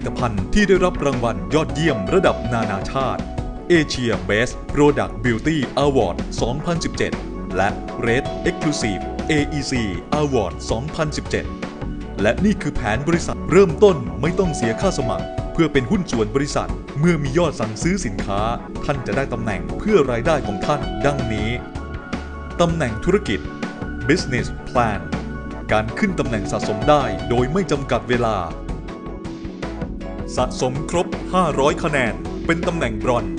ลิตภัณฑ์ที่ได้รับรางวัลยอดเยี่ยมระดับนานาชาติ Asia Best Product Beauty Award 2017 และ Red Exclusive AEC Award 2017 และนี่คือแผนบริษัทเริ่มต้นไม่ต้องเสียค่าสมัคร เพื่อเป็นหุ้นส่วนบริษัท เมื่อมียอดสั่งซื้อสินค้า ท่านจะได้ตำแหน่งเพื่อรายได้ของท่านดังนี้ตำแหน่งธุรกิจ Business Plan การขึ้นตำแหน่งสะสมได้โดยไม่จำกัดเวลา สะสมครบ 500 คะแนน เป็นตำแหน่งบรอนซ์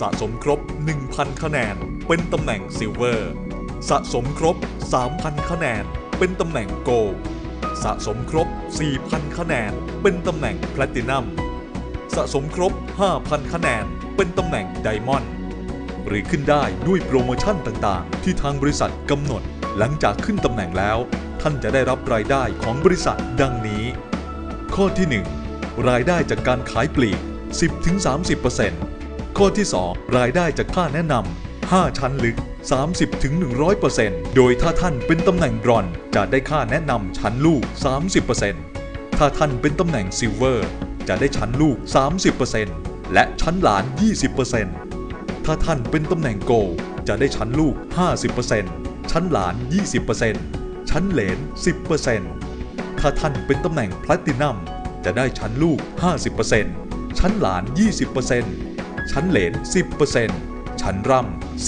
สะสมครบ 1,000 คะแนน เป็นตำแหน่งซิลเวอร์ สะสมครบ 3,000 คะแนน เป็นตำแหน่งโกลด์สะสมครบ 4,000 คะแนน เป็นตำแหน่งแพลตินัม สะสมครบ 5,000 คะแนน เป็นตำแหน่งไดมอนด์ หรือขึ้นได้ด้วยโปรโมชั่นต่างๆ ที่ทางบริษัทกำหนด หลังจากขึ้นตำแหน่งแล้ว ท่านจะได้รับรายได้ของบริษัทดังนี้ ข้อที่ 1 รายได้จากการขายปลีก 10-30%ข้อที่ 2 รายได้จากค่าแนะนำ5 ชั้นลึก 30-100%โดยถ้าท่านเป็นตำแหน่งบรอนจะได้ค่าแนะนำชั้นลูก 30%ถ้าท่านเป็นตำแหน่งซิลเวอร์จะได้ชั้นลูก 30%และชั้นหลาน 20%ถ้าท่านเป็นตำแหน่งโกจะได้ชั้นลูก 50%ชั้นหลาน 20%ชั้นเหลน 10%ถ้าท่านเป็นตำแหน่งแพลตินัม จะได้ชั้นลูก 50%ชั้นหลาน 20%ชั้นเหลน 10%ชั้นร่ำ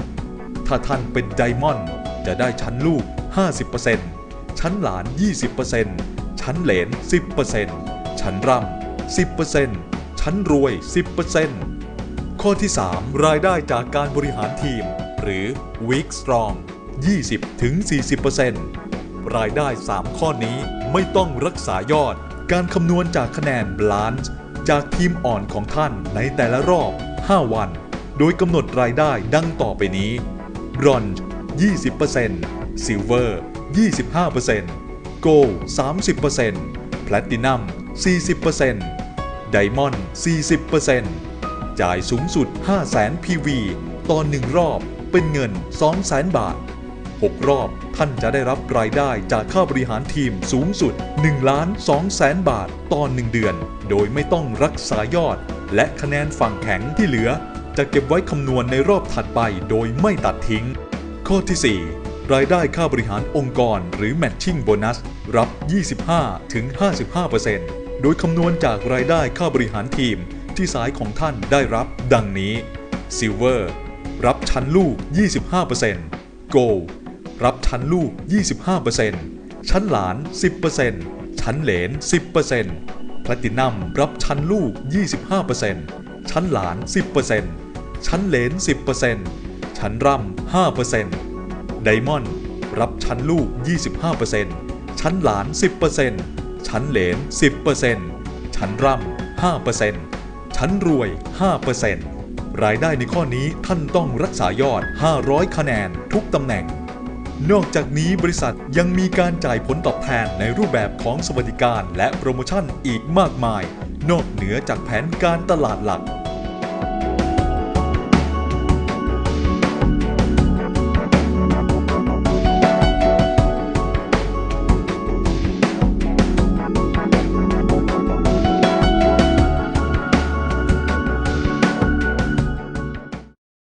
10%ถ้าท่านเป็นไดมอนด์จะได้ชั้นลูก 50%ชั้นหลาน 20%ชั้นเหลน 10%ชั้นร่ำ 10%ชั้นรวย 10%ข้อที่ 3 รายได้จากการบริหารทีม หรือ Weak Strong 20-40%รายได้ 3 ข้อนี้ไม่ต้องรักษายอด การคำนวณจากคะแนน Balance จากทีมอ่อนของท่านในแต่ละรอบ 5 วัน โดยกำหนดรายได้ดังต่อไปนี้ Bronze 20% Silver 25% Gold 30% Platinum 40% Diamond 40%จ่ายสูงสุด 500,000 PV ต่อ 1 รอบ เป็นเงิน 200,000 บาท 6 รอบ ท่านจะได้รับรายได้จากค่าบริหารทีมสูงสุด1ล้าน2แสนบาทต่อ1เดือน โดยไม่ต้องรักษายอด และคะแนนฝั่งแข็งที่เหลือ จะเก็บไว้คำนวณในรอบถัดไปโดยไม่ตัดทิ้ง ข้อที่ 4รายได้ค่าบริหารองค์กรหรือ Matching Bonus รับ 25-55%โดยคำนวณจากรายได้ค่าบริหารทีมที่สายของท่านได้รับดังนี้ Silver รับชั้นลูก 25% Gold รับชั้นลูก 25%ชั้นหลาน 10%ชั้นเหลน 10%แพลตินัมรับชั้นลูก 25%ชั้นหลาน 10%ชั้นเหลน 10%ชั้นร่ำ 5%ไดมอนด์รับชั้นลูก 25%ชั้นหลาน 10%ชั้นเหลน 10%ชั้นร่ำ 5%ชั้นรวย 5%รายได้ในข้อนี้ท่านต้องรักษายอด 500 คะแนนทุกตำแหน่ง นอกจากนี้บริษัทยังมีการจ่ายผลตอบแทนในรูปแบบของสวัสดิการและโปรโมชั่นอีกมากมาย นอกเหนือจากแผนการตลาดหลัก